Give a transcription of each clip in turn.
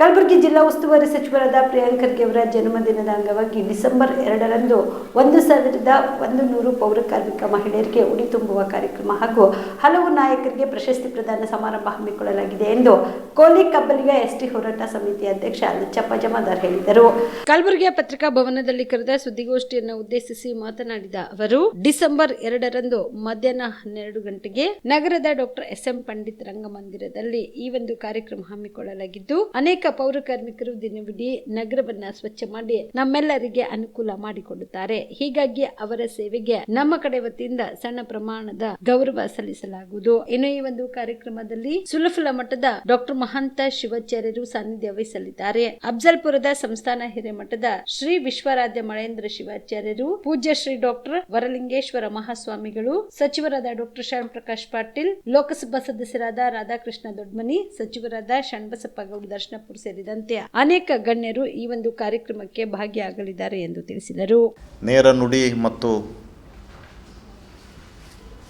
ಕಲಬುರಗಿ ಜಿಲ್ಲಾ ಉಸ್ತುವಾರಿ ಸಚಿವರಾದ ಪ್ರಿಯಾಂಕ್ ಖರ್ಗೆ ಅವರ ಜನ್ಮದಿನದ ಅಂಗವಾಗಿ ಡಿಸೆಂಬರ್ ಎರಡರಂದು ಒಂದು ಸಾವಿರದ ಒಂದು ನೂರು ಪೌರ ಕಾರ್ಮಿಕ ಮಹಿಳೆಯರಿಗೆ ಉಡಿ ತುಂಬುವ ಕಾರ್ಯಕ್ರಮ ಹಾಗೂ ಹಲವು ನಾಯಕರಿಗೆ ಪ್ರಶಸ್ತಿ ಪ್ರದಾನ ಸಮಾರಂಭ ಹಮ್ಮಿಕೊಳ್ಳಲಾಗಿದೆ ಎಂದು ಕೋಲಿ ಕಬ್ಬಲಿಗ ಎಸ್ಟಿ ಹೋರಾಟ ಸಮಿತಿ ಅಧ್ಯಕ್ಷ ಲಚ್ಚಪ್ಪ ಜಮಾದಾರ್ ಹೇಳಿದರು. ಕಲಬುರಗಿಯ ಪತ್ರಿಕಾ ಭವನದಲ್ಲಿ ಕರೆದ ಸುದ್ದಿಗೋಷ್ಠಿಯನ್ನು ಉದ್ದೇಶಿಸಿ ಮಾತನಾಡಿದ ಅವರು, ಡಿಸೆಂಬರ್ ಎರಡರಂದು ಮಧ್ಯಾಹ್ನ ಹನ್ನೆರಡು ಗಂಟೆಗೆ ನಗರದ ಡಾಕ್ಟರ್ ಎಸ್ ಎಂ ಪಂಡಿತ್ ರಂಗಮಂದಿರದಲ್ಲಿ ಈ ಒಂದು ಕಾರ್ಯಕ್ರಮ ಹಮ್ಮಿಕೊಳ್ಳಲಾಗಿದ್ದು, ಅನೇಕ ಪೌರ ಕಾರ್ಮಿಕರು ದಿನವಿಡೀ ನಗರವನ್ನ ಸ್ವಚ್ಛ ಮಾಡಿ ನಮ್ಮೆಲ್ಲರಿಗೆ ಅನುಕೂಲ ಮಾಡಿಕೊಡುತ್ತಾರೆ ಹೀಗಾಗಿ ಅವರ ಸೇವೆಗೆ ನಮ್ಮ ಕಡೆ ವತಿಯಿಂದ ಸಣ್ಣ ಪ್ರಮಾಣದ ಗೌರವ ಸಲ್ಲಿಸಲಾಗುವುದು. ಇನ್ನು ಈ ಒಂದು ಕಾರ್ಯಕ್ರಮದಲ್ಲಿ ಸುಲಫಲ ಮಠದ ಡಾಕ್ಟರ್ ಮಹಂತ ಶಿವಾಚಾರ್ಯರು ಸಾನ್ನಿಧ್ಯ ವಹಿಸಲಿದ್ದಾರೆ. ಅಫ್ಜಲ್ಪುರದ ಸಂಸ್ಥಾನ ಹಿರೇಮಠದ ಶ್ರೀ ವಿಶ್ವರಾಧ್ಯ ಮಳೇಂದ್ರ ಶಿವಾಚಾರ್ಯರು, ಪೂಜ್ಯ ಶ್ರೀ ಡಾಕ್ಟರ್ ವರಲಿಂಗೇಶ್ವರ ಮಹಾಸ್ವಾಮಿಗಳು, ಸಚಿವರಾದ ಡಾಕ್ಟರ್ ಶ್ಯಾಮ್ ಪ್ರಕಾಶ್ ಪಾಟೀಲ್, ಲೋಕಸಭಾ ಸದಸ್ಯರಾದ ರಾಧಾಕೃಷ್ಣ ದೊಡ್ಮನಿ, ಸಚಿವರಾದ ಶಣ್ಬಸಪ್ಪ ಗೌಡ ದರ್ಶನಪುರ್ ಸೇರಿದಂತೆ ಅನೇಕ ಗಣ್ಯರು ಈ ಒಂದು ಕಾರ್ಯಕ್ರಮಕ್ಕೆ ಭಾಗಿಯಾಗಲಿದ್ದಾರೆ ಎಂದು ತಿಳಿಸಿದರು. ನೇರ ನುಡಿ ಮತ್ತು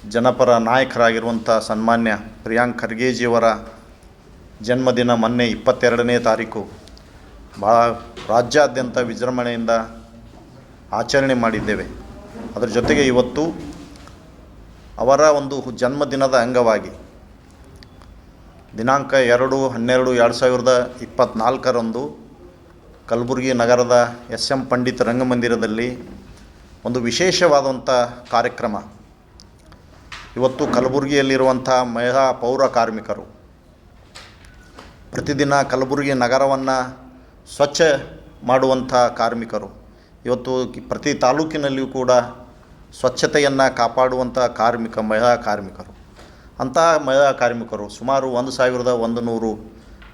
ಜನಪರ ನಾಯಕರಾಗಿರುವಂಥ ಸನ್ಮಾನ್ಯ ಪ್ರಿಯಾಂಕ್ ಖರ್ಗೆಜಿಯವರ ಜನ್ಮದಿನ ಮೊನ್ನೆ ಇಪ್ಪತ್ತೆರಡನೇ ತಾರೀಕು ಭಾಳ ರಾಜ್ಯಾದ್ಯಂತ ವಿಜೃಂಭಣೆಯಿಂದ ಆಚರಣೆ ಮಾಡಿದ್ದೇವೆ. ಅದರ ಜೊತೆಗೆ ಇವತ್ತು ಅವರ ಒಂದು ಜನ್ಮದಿನದ ಅಂಗವಾಗಿ ದಿನಾಂಕ ಎರಡು, ಹನ್ನೆರಡು, ಎರಡು ಸಾವಿರದ ಇಪ್ಪತ್ತ್ನಾಲ್ಕರಂದು ಕಲಬುರಗಿ ನಗರದ ಎಸ್ ಎಂ ಪಂಡಿತ್ ರಂಗಮಂದಿರದಲ್ಲಿ ಒಂದು ವಿಶೇಷವಾದಂಥ ಕಾರ್ಯಕ್ರಮ. ಇವತ್ತು ಕಲಬುರಗಿಯಲ್ಲಿರುವಂಥ ಮಹಿಳಾ ಪೌರ ಕಾರ್ಮಿಕರು. ಪ್ರತಿದಿನ ಕಲಬುರಗಿ ನಗರವನ್ನು ಸ್ವಚ್ಛ ಮಾಡುವಂಥ ಕಾರ್ಮಿಕರು. ಇವತ್ತು ಪ್ರತಿ ತಾಲೂಕಿನಲ್ಲಿಯೂ ಕೂಡ ಸ್ವಚ್ಛತೆಯನ್ನು ಕಾಪಾಡುವಂಥ ಕಾರ್ಮಿಕ, ಮಹಿಳಾ ಕಾರ್ಮಿಕರು. ಅಂಥ ಮಹಿಳಾ ಕಾರ್ಮಿಕರು ಸುಮಾರು ಒಂದು ಸಾವಿರದ ಒಂದು ನೂರು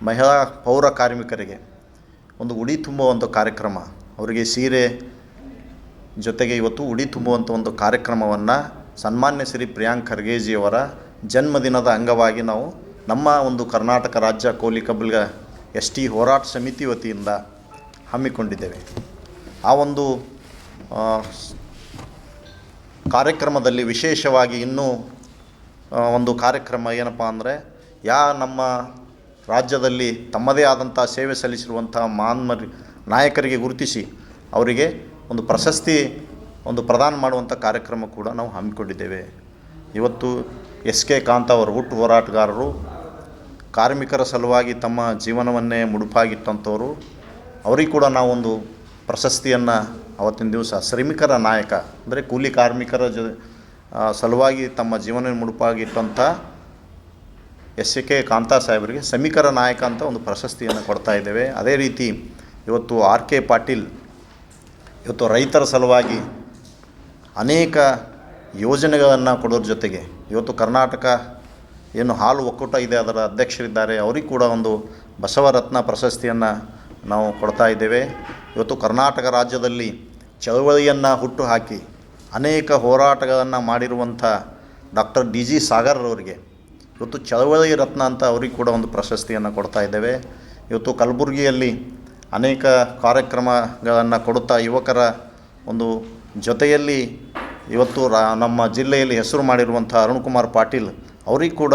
ಮಹಿಳಾ ಪೌರ ಕಾರ್ಮಿಕರಿಗೆ ಒಂದು ಉಡಿ ತುಂಬುವಂಥ ಕಾರ್ಯಕ್ರಮ. ಅವರಿಗೆ ಸೀರೆ ಜೊತೆಗೆ ಇವತ್ತು ಉಡಿ ತುಂಬುವಂಥ ಒಂದು ಕಾರ್ಯಕ್ರಮವನ್ನು ಸನ್ಮಾನ್ಯ ಶ್ರೀ ಪ್ರಿಯಾಂಕ್ ಖರ್ಗೆಜಿಯವರ ಜನ್ಮದಿನದ ಅಂಗವಾಗಿ ನಾವು ನಮ್ಮ ಒಂದು ಕರ್ನಾಟಕ ರಾಜ್ಯ ಕೋಲಿ ಕಬ್ಬಲ್ಗ ಎಸ್ ಟಿ ಹೋರಾಟ ಸಮಿತಿ ವತಿಯಿಂದ ಹಮ್ಮಿಕೊಂಡಿದ್ದೇವೆ. ಆ ಒಂದು ಕಾರ್ಯಕ್ರಮದಲ್ಲಿ ವಿಶೇಷವಾಗಿ ಇನ್ನೂ ಒಂದು ಕಾರ್ಯಕ್ರಮ ಏನಪ್ಪ ಅಂದರೆ, ಯಾ ನಮ್ಮ ರಾಜ್ಯದಲ್ಲಿ ತಮ್ಮದೇ ಆದಂಥ ಸೇವೆ ಸಲ್ಲಿಸಿರುವಂಥ ಮಾನ್ಮರಿ ನಾಯಕರಿಗೆ ಗುರುತಿಸಿ ಅವರಿಗೆ ಒಂದು ಪ್ರಶಸ್ತಿ, ಒಂದು ಪ್ರದಾನ ಮಾಡುವಂಥ ಕಾರ್ಯಕ್ರಮ ಕೂಡ ನಾವು ಹಮ್ಮಿಕೊಂಡಿದ್ದೇವೆ. ಇವತ್ತು ಎಸ್ ಕೆ ಕಾಂತ್ ಅವರು, ಹುಟ್ಟು ಹೋರಾಟಗಾರರು, ಕಾರ್ಮಿಕರ ಸಲುವಾಗಿ ತಮ್ಮ ಜೀವನವನ್ನೇ ಮುಡುಪಾಗಿಟ್ಟಂಥವರು ಅವರಿಗೆ ಕೂಡ ನಾವೊಂದು ಪ್ರಶಸ್ತಿಯನ್ನು ಅವತ್ತಿನ ದಿವಸ ಶ್ರಮಿಕರ ನಾಯಕ, ಅಂದರೆ ಕೂಲಿ ಕಾರ್ಮಿಕರ ಜೊ ಸಲುವಾಗಿ ತಮ್ಮ ಜೀವನ ಮುಡುಪಾಗಿಟ್ಟಂಥ ಎಸ್ ಕೆ ಕಾಂತಾ ಸಾಹೇಬರಿಗೆ ಸಮೀಕರ ನಾಯಕ ಅಂತ ಒಂದು ಪ್ರಶಸ್ತಿಯನ್ನು ಕೊಡ್ತಾ ಇದ್ದೇವೆ. ಅದೇ ರೀತಿ ಇವತ್ತು ಆರ್ ಕೆ ಪಾಟೀಲ್ ಇವತ್ತು ರೈತರ ಸಲುವಾಗಿ ಅನೇಕ ಯೋಜನೆಗಳನ್ನು ಕೊಡೋದ್ರ ಜೊತೆಗೆ ಇವತ್ತು ಕರ್ನಾಟಕ ಏನು ಹಾಲು ಒಕ್ಕೂಟ ಇದೆ, ಅದರ ಅಧ್ಯಕ್ಷರಿದ್ದಾರೆ, ಅವರಿಗೆ ಕೂಡ ಒಂದು ಬಸವರತ್ನ ಪ್ರಶಸ್ತಿಯನ್ನು ನಾವು ಕೊಡ್ತಾ ಇದ್ದೇವೆ. ಇವತ್ತು ಕರ್ನಾಟಕ ರಾಜ್ಯದಲ್ಲಿ ಚಳವಳಿಯನ್ನು ಹುಟ್ಟು ಹಾಕಿ ಅನೇಕ ಹೋರಾಟಗಳನ್ನು ಮಾಡಿರುವಂಥ ಡಾಕ್ಟರ್ ಡಿ ಜಿ ಸಾಗರ್ ಅವರಿಗೆ ಇವತ್ತು ಚಳವಳಿ ರತ್ನ ಅಂತ ಅವರಿಗೆ ಕೂಡ ಒಂದು ಪ್ರಶಸ್ತಿಯನ್ನು ಕೊಡ್ತಾ ಇದ್ದೇವೆ. ಇವತ್ತು ಕಲಬುರಗಿಯಲ್ಲಿ ಅನೇಕ ಕಾರ್ಯಕ್ರಮಗಳನ್ನು ಕೊಡುತ್ತಾ ಯುವಕರ ಒಂದು ಜೊತೆಯಲ್ಲಿ ಇವತ್ತು ರಾ ನಮ್ಮ ಜಿಲ್ಲೆಯಲ್ಲಿ ಹೆಸರು ಮಾಡಿರುವಂಥ ಅರುಣ್ಕುಮಾರ್ ಪಾಟೀಲ್ ಅವರಿಗೆ ಕೂಡ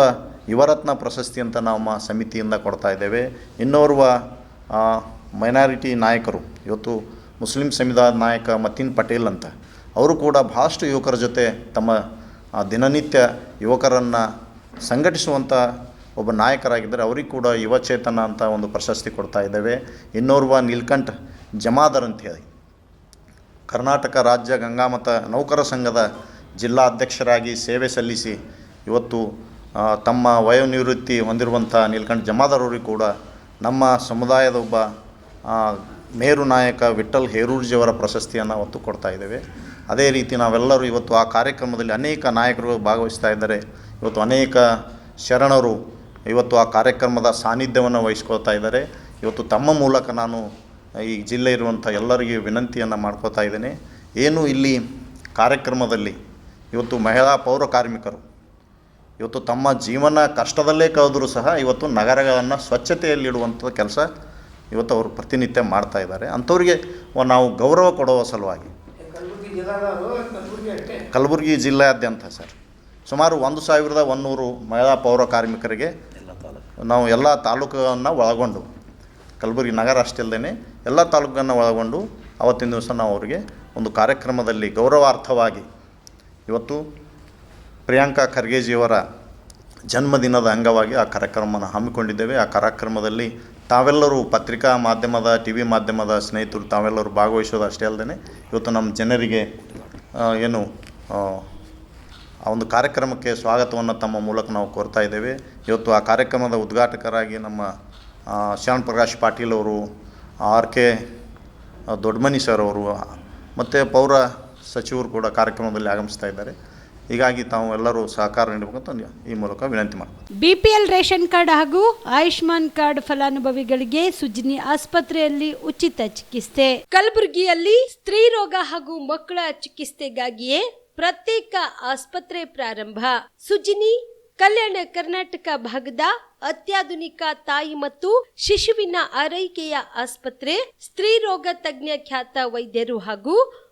ಯುವರತ್ನ ಪ್ರಶಸ್ತಿ ಅಂತ ನಮ್ಮ ಸಮಿತಿಯಿಂದ ಕೊಡ್ತಾ ಇದ್ದೇವೆ. ಇನ್ನೋರ್ವ ಮೈನಾರಿಟಿ ನಾಯಕರು, ಇವತ್ತು ಮುಸ್ಲಿಂ ಸಮುದಾಯದ ನಾಯಕ ಮತೀನ್ ಪಟೇಲ್ ಅಂತ. ಅವರು ಕೂಡ ಭಾಳಷ್ಟು ಯುವಕರ ಜೊತೆ ತಮ್ಮ ದಿನನಿತ್ಯ ಯುವಕರನ್ನು ಸಂಘಟಿಸುವಂಥ ಒಬ್ಬ ನಾಯಕರಾಗಿದ್ದರೆ. ಅವರಿಗೆ ಕೂಡ ಯುವಚೇತನ ಅಂತ ಒಂದು ಪ್ರಶಸ್ತಿ ಕೊಡ್ತಾ ಇದ್ದೇವೆ. ಇನ್ನೋರ್ವ ನೀಲ್ಕಂಠ್ ಜಮಾದರ್ ಹೇಳಿ. ಕರ್ನಾಟಕ ರಾಜ್ಯ ಗಂಗಾಮತ ನೌಕರ ಸಂಘದ ಜಿಲ್ಲಾ ಅಧ್ಯಕ್ಷರಾಗಿ ಸೇವೆ ಸಲ್ಲಿಸಿ ಇವತ್ತು ತಮ್ಮ ವಯೋನಿವೃತ್ತಿ ಹೊಂದಿರುವಂಥ ನೀಲ್ಕಂಠ್ ಜಮಾದರ್ ಅವರಿಗೆ ಕೂಡ ನಮ್ಮ ಸಮುದಾಯದ ಒಬ್ಬ ಮೇರು ನಾಯಕ ವಿಠಲ್ ಹೇರೂರ್ಜಿಯವರ ಪ್ರಶಸ್ತಿಯನ್ನು ಒತ್ತು ಕೊಡ್ತಾ ಇದ್ದೇವೆ. ಅದೇ ರೀತಿ ನಾವೆಲ್ಲರೂ ಇವತ್ತು ಆ ಕಾರ್ಯಕ್ರಮದಲ್ಲಿ ಅನೇಕ ನಾಯಕರು ಭಾಗವಹಿಸ್ತಾ ಇದ್ದಾರೆ. ಇವತ್ತು ಅನೇಕ ಶರಣರು ಇವತ್ತು ಆ ಕಾರ್ಯಕ್ರಮದ ಸಾನ್ನಿಧ್ಯವನ್ನು ವಹಿಸ್ಕೊಳ್ತಾ ಇದ್ದಾರೆ. ಇವತ್ತು ತಮ್ಮ ಮೂಲಕ ನಾನು ಈ ಜಿಲ್ಲೆ ಇರುವಂಥ ಎಲ್ಲರಿಗೂ ವಿನಂತಿಯನ್ನು ಮಾಡ್ಕೋತಾ ಇದ್ದೇನೆ. ಏನು ಇಲ್ಲಿ ಕಾರ್ಯಕ್ರಮದಲ್ಲಿ ಇವತ್ತು ಮಹಿಳಾ ಪೌರ ಕಾರ್ಮಿಕರು, ಇವತ್ತು ತಮ್ಮ ಜೀವನ ಕಷ್ಟದಲ್ಲೇ ಕಳೆದರೂ ಸಹ ಇವತ್ತು ನಗರಗಳನ್ನು ಸ್ವಚ್ಛತೆಯಲ್ಲಿಡುವಂಥ ಕೆಲಸ ಇವತ್ತು ಅವರು ಪ್ರತಿನಿತ್ಯ ಮಾಡ್ತಾ ಇದ್ದಾರೆ. ಅಂಥವ್ರಿಗೆ ನಾವು ಗೌರವ ಕೊಡುವ ಸಲುವಾಗಿ ಕಲಬುರಗಿ ಜಿಲ್ಲೆಯಾದ್ಯಂತ ಸರ್. ಸುಮಾರು ಒಂದು ಸಾವಿರದ ಒನ್ನೂರು ಮಹಿಳಾ ಪೌರ ಕಾರ್ಮಿಕರಿಗೆ ನಾವು ಎಲ್ಲ ತಾಲೂಕನ್ನು ಒಳಗೊಂಡು ಕಲಬುರಗಿ ನಗರ ಅಷ್ಟೇ ಅಲ್ಲದೆ ಎಲ್ಲ ತಾಲೂಕನ್ನು ಒಳಗೊಂಡು ಅವತ್ತಿನ ದಿವಸ ನಾವು ಅವರಿಗೆ ಒಂದು ಕಾರ್ಯಕ್ರಮದಲ್ಲಿ ಗೌರವಾರ್ಥವಾಗಿ ಇವತ್ತು ಪ್ರಿಯಾಂಕಾ ಖರ್ಗೆಜಿಯವರ ಜನ್ಮದಿನದ ಅಂಗವಾಗಿ ಆ ಕಾರ್ಯಕ್ರಮವನ್ನು ಹಮ್ಮಿಕೊಂಡಿದ್ದೇವೆ. ಆ ಕಾರ್ಯಕ್ರಮದಲ್ಲಿ ತಾವೆಲ್ಲರೂ ಪತ್ರಿಕಾ ಮಾಧ್ಯಮದ ಟಿ ವಿ ಮಾಧ್ಯಮದ ಸ್ನೇಹಿತರು ತಾವೆಲ್ಲರೂ ಭಾಗವಹಿಸೋದು ಅಷ್ಟೇ ಅಲ್ಲದೆ ಇವತ್ತು ನಮ್ಮ ಜನರಿಗೆ ಏನು ಆ, ಒಂದು ಕಾರ್ಯಕ್ರಮಕ್ಕೆ ಸ್ವಾಗತವನ್ನು ತಮ್ಮ ಮೂಲಕ ನಾವು ಕೋರ್ತಾ ಇದ್ದೇವೆ. ಇವತ್ತು ಆ ಕಾರ್ಯಕ್ರಮದ ಉದ್ಘಾಟಕರಾಗಿ ನಮ್ಮ ಶ್ಯಾಮ್ ಪ್ರಕಾಶ್ ಪಾಟೀಲ್ ಅವರು ಆರ್ ಕೆ ದೊಡ್ಡಮನಿ ಸರ್ ಅವರು ಮತ್ತು ಪೌರ ಸಚಿವರು ಕೂಡ ಕಾರ್ಯಕ್ರಮದಲ್ಲಿ ಆಗಮಿಸ್ತಾ ಇದ್ದಾರೆ. ಹೀಗಾಗಿ ತಾವು ಎಲ್ಲರೂ ಸಹಕಾರ ನೀಡಬೇಕಂತ ಈ ಮೂಲಕ ವಿನಂತಿ ಮಾಡ್ತೀನಿ ಬಿಪಿಎಲ್ ರೇಷನ್ ಕಾರ್ಡ್ ಹಾಗೂ ಆಯುಷ್ಮಾನ್ ಕಾರ್ಡ್ ಫಲಾನುಭವಿಗಳಿಗೆ ಸುಜಿನಿ ಆಸ್ಪತ್ರೆಯಲ್ಲಿ ಉಚಿತ ಚಿಕಿತ್ಸೆ. ಕಲಬುರಗಿಯಲ್ಲಿ ಸ್ತ್ರೀ ರೋಗ ಹಾಗೂ ಮಕ್ಕಳ ಚಿಕಿತ್ಸೆಗಾಗಿಯೇ ಪ್ರತ್ಯೇಕ ಆಸ್ಪತ್ರೆ ಪ್ರಾರಂಭ. ಸುಜಿನಿ, ಕಲ್ಯಾಣ ಕರ್ನಾಟಕ ಭಾಗದ ಅತ್ಯಾಧುನಿಕ ತಾಯಿ ಮತ್ತು ಶಿಶುವಿನ ಆರೈಕೆಯ ಆಸ್ಪತ್ರೆ, ಸ್ತ್ರೀ ರೋಗ ತಜ್ಞ ಖ್ಯಾತ ವೈದ್ಯರು ಹಾಗೂ